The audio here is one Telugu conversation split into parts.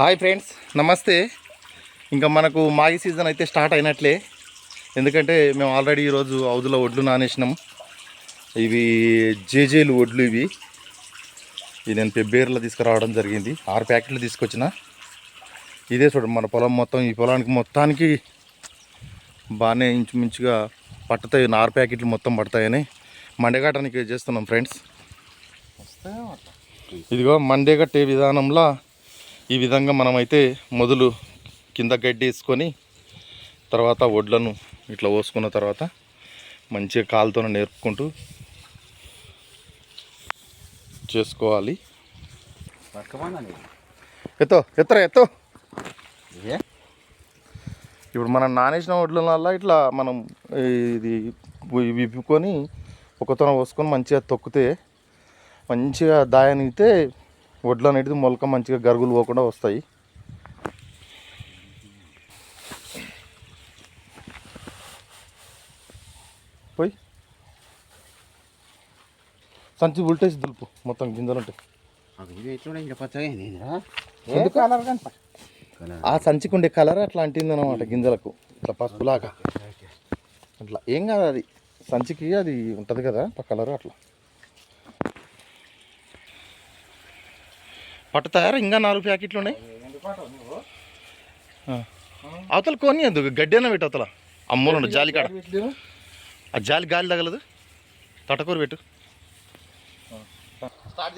హాయ్ ఫ్రెండ్స్ నమస్తే. ఇంకా మనకు మాగి సీజన్ అయితే స్టార్ట్ అయినట్లే. ఎందుకంటే మేము ఆల్రెడీ ఈరోజు అవుదులో వడ్లు నానేసినాం. ఇవి జేజేలు వడ్లు ఇవి. ఇది నేను పెబ్బేర్లో తీసుకురావడం జరిగింది. ఆరు ప్యాకెట్లు తీసుకొచ్చిన. ఇదే చూడండి మన పొలం మొత్తం ఈ పొలానికి మొత్తానికి బాగానే ఇంచుమించుగా పట్టుతాయి. ఆరు ప్యాకెట్లు మొత్తం పడతాయని మండగట్టడానికి చేస్తున్నాం ఫ్రెండ్స్. ఇదిగో మండే కట్టే విధానంలో ఈ విధంగా మనమైతే మొదలు కింద గడ్డి వేసుకొని తర్వాత వడ్లను ఇట్లా పోసుకున్న తర్వాత మంచిగా కాలుతో నేర్పుకుంటూ చేసుకోవాలి. ఎత్తో ఎత్తరా ఎత్తో. ఇప్పుడు మనం నానేసిన వడ్ల వల్ల ఇట్లా మనం ఇది విప్పుకొని ఒకతోన పోసుకొని మంచిగా తొక్కితే మంచిగా దాయనిగితే వడ్లు అనేది మొలక మంచిగా గరుగులు పోకుండా వస్తాయి. పోయి. సంచి ఉల్టేసి దులుపు మొత్తం గింజలు ఉంటాయి ఆ సంచికి ఉండే కలర్ అట్లా అంటింది అనమాట గింజలకు. ఇట్లా పసుపులాగా. అట్లా. ఏం కాదు అది. సంచికి అది ఉంటుంది కదా కలర్ అట్లా. పట్టుతాయారా ఇంకా నాలుగు ప్యాకెట్లు ఉన్నాయి. అవతల కొని ఎందుకు? గడ్డి అన్న పెట్టు అవతల అమ్మలు జాలి కాడ. ఆ జాలి గాలి తగలదు? తటకూర పెట్టు. స్టార్ట్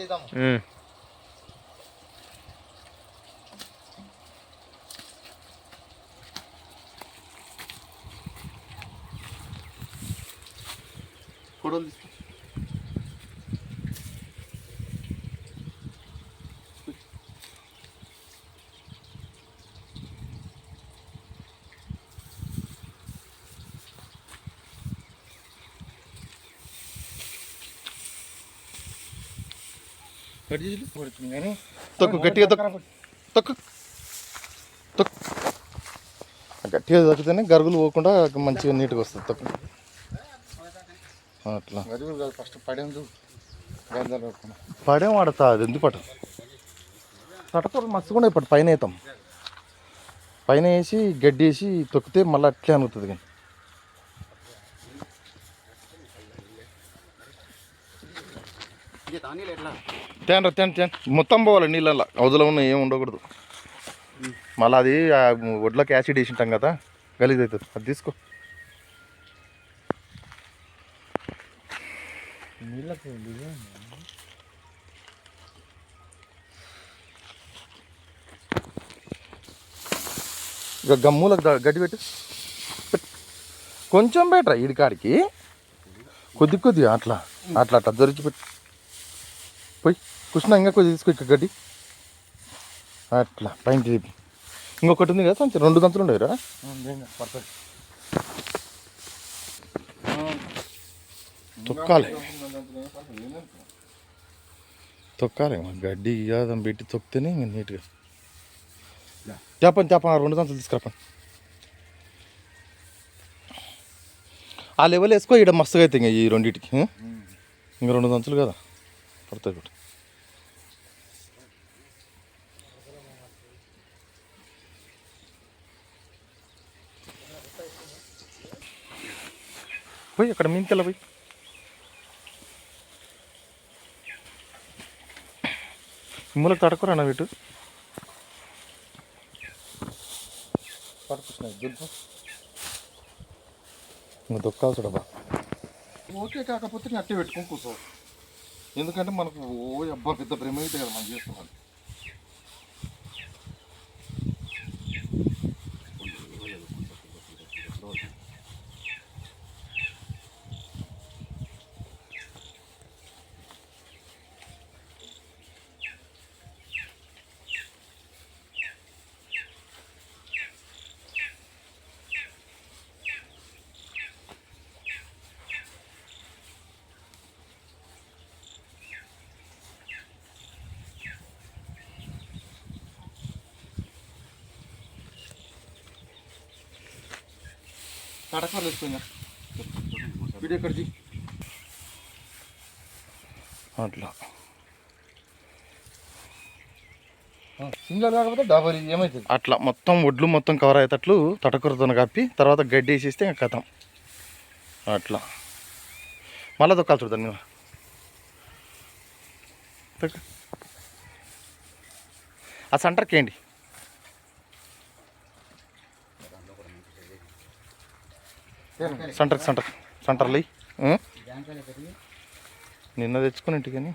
తొక్కు గట్టిగా తొక్కు. తొక్కు. తొక్కు. గట్టిగా తొక్కితేనే గరుగులు పోకుండా మంచిగా నీట్గా వస్తుంది తొక్కు. అట్లా. ఫస్ట్ పడేందు. పడేం ఆడతా అది ఎందుకు పట్టు పట్టకూర మస్తుకుండా ఇప్పుడు పైన వేస్తాం పైన వేసి గడ్డి వేసి తొక్కితే మళ్ళీ అట్లే అనుగుతుంది కానీ. తేనరా తేను తేను మొత్తం పోవాలి నీళ్ళల్లో. అవదులో ఉన్న ఏం ఉండకూడదు. మళ్ళీ అది ఆ యాసిడ్ వేసింటాం కదా గలీజ్ అవుతుంది అది తీసుకో. ఇక గమ్ములకు గడ్డి పెట్టు. కొంచెం బెటర్ ఈడికాడికి? కొద్ది కొద్దిగా అట్లా అట్లా అట్లా దొరికి పెట్టు పోయి కృష్ణ ఇంకా కొద్ది తీసుకో ఇక్కడ గడ్డి. అట్లా పైన తీపి. ఇంకొకటి ఉంది కదా సంచి రెండు గంతులు ఉండేరా పడుతుంది తొక్కాలి. తొక్కాలి గడ్డి యాదం పెట్టి తొక్కితేనే ఇంక నీట్గా. చెప్పండి చెప్పండి రెండు గంటలు తీసుకురాపండి ఆ లెవెల్ వేసుకో ఇక్కడ మస్తుగా అయితే ఇంకా ఈ రెండింటికి? ఇంక రెండు దంచులు కదా. పడతాయి కూడా పోయి అక్కడ మింకెళ్ళ పోయి మూలకు తడకరా నా వీటు పడుకున్నాయి దులుపు ఇంకా దొక్కాలి ఓకే కాకపోతే నట్టి అట్టే పెట్టుకొని ఎందుకంటే మనకు ఓ అబ్బా పెద్ద ప్రేమ అయితే కదా మనం చేస్తున్నాం తడకలు వేసుకున్నా వీడియో అట్లా. సింగల్ కాకపోతే డబల్ ఏమైతుంది? అట్లా మొత్తం ఒడ్లు మొత్తం కవర్ అయ్యేటట్లు తటకూరతో కప్పి తర్వాత గడ్డి వేసేస్తే ఇంకా కథం. అట్లా. మళ్ళీ దొక్కాలి చూడతాను తొక్కు. ఆ సెంటర్కి ఏంటి? సెంటర్ సెంటర్ సెంటర్లు ఇయ్యి. ఉం? నిన్న తెచ్చుకుని ఇంటికని.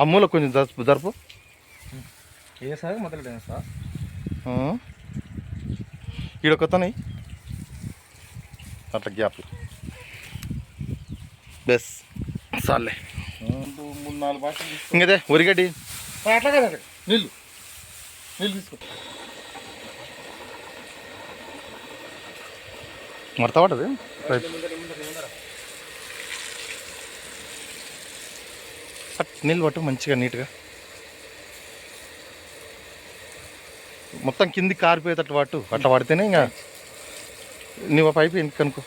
ఆ మూల కొంచెం జరుపు జరుపు. ఏ సార్ మొదలెట్టాను సార్ ఈడ కొత్తనాయి. అట్లా గ్యాప్లు. బెస్. చాలే మూడు నాలుగు బాటలు ఇంకదే ఉరిగడ్డి అట్లా కదా. నీళ్ళు. నీళ్ళు తీసుకో. మడతా పడదు రైట్ పట్ నీళ్ళు పట్టు మంచిగా నీట్గా. మొత్తం కింది కారిపోయేటట్టు పట్టు. అట్లా పడితేనే ఇంకా నువ్వు పైపు ఎందుకు అనుకో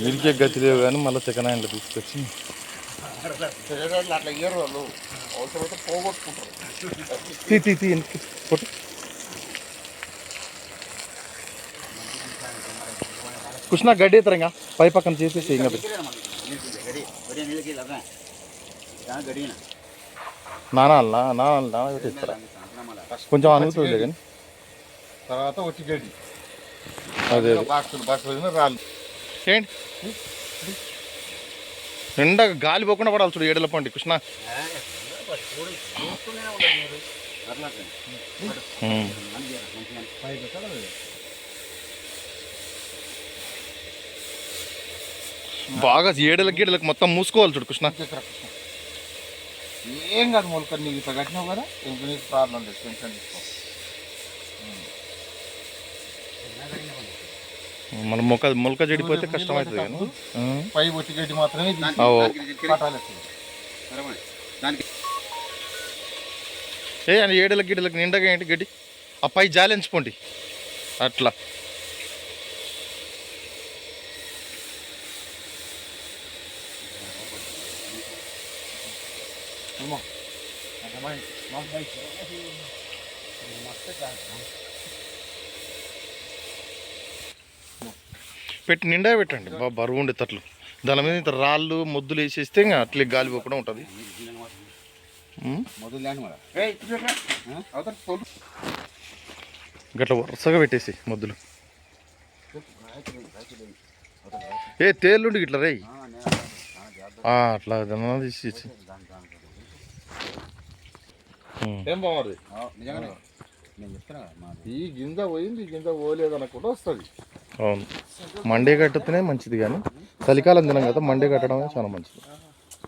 వీరికే గతి లేవు కానీ మళ్ళీ చికెన్ హ్యాండ్లో తీసుకొచ్చి. తెలియదు అట్లా ఇయ్యరు వాళ్ళు అవసరమైతే పోగొట్టుకుంటారు తీ తీ కొట్టు. కృష్ణ గడ్డి ఇతరంగా పై పక్కన చేసేసి ఇంకా పెట్టు. నానాలనా నానాలి నాన ఇస్తారా కొంచెం అనుగుతుంది కానీ. తర్వాత వచ్చి గడ్డి. అదే బాక్సులు బాక్సులు రాళ్ళు. ఏంటి? నిండా గాలి పోకుండా పడాలి చూడు ఏడల పండి కృష్ణ. బాగా ఏడల గీడలకు మొత్తం మూసుకోవాలి చూడు కృష్ణ. ఏం కాదు మొలక నీకు ఇట్లా కట్టినావు కదా ఇంక నీకు ప్రాబ్లం లేదు టెన్షన్ తీసుకో. మన మొక్క మొలక చెడిపోతే కష్టం అవుతుంది కానీ. పై ఒట్టి గడ్డి మాత్రమే. ఏ అని ఏడల గిడలకు నిండగా ఏంటి గడ్డి? ఆ పై జాలించుకోండి అట్లా. అమ్మో. పెట్టి నిండా పెట్టండి. బాగా బరువు ఉండే తట్లు దాని మీద ఇంత రాళ్ళు మొద్దులు వేసేస్తే ఇంకా అట్లే గాలి పోకుండా ఉంటుంది. గట్ల వరుసగా పెట్టేసి మొద్దులు. ఏ తేలుండి ఇట్లా రేయ్. ఆ, అట్లా ఏదన్నా తీసి ఈ గింజ పోయింది ఈ గింజ పోలేదు అనకుండా వస్తుంది. అవును. మండే కట్టితేనే మంచిది కానీ చలికాలం దినం కదా మండే కట్టడమే చాలా మంచిది.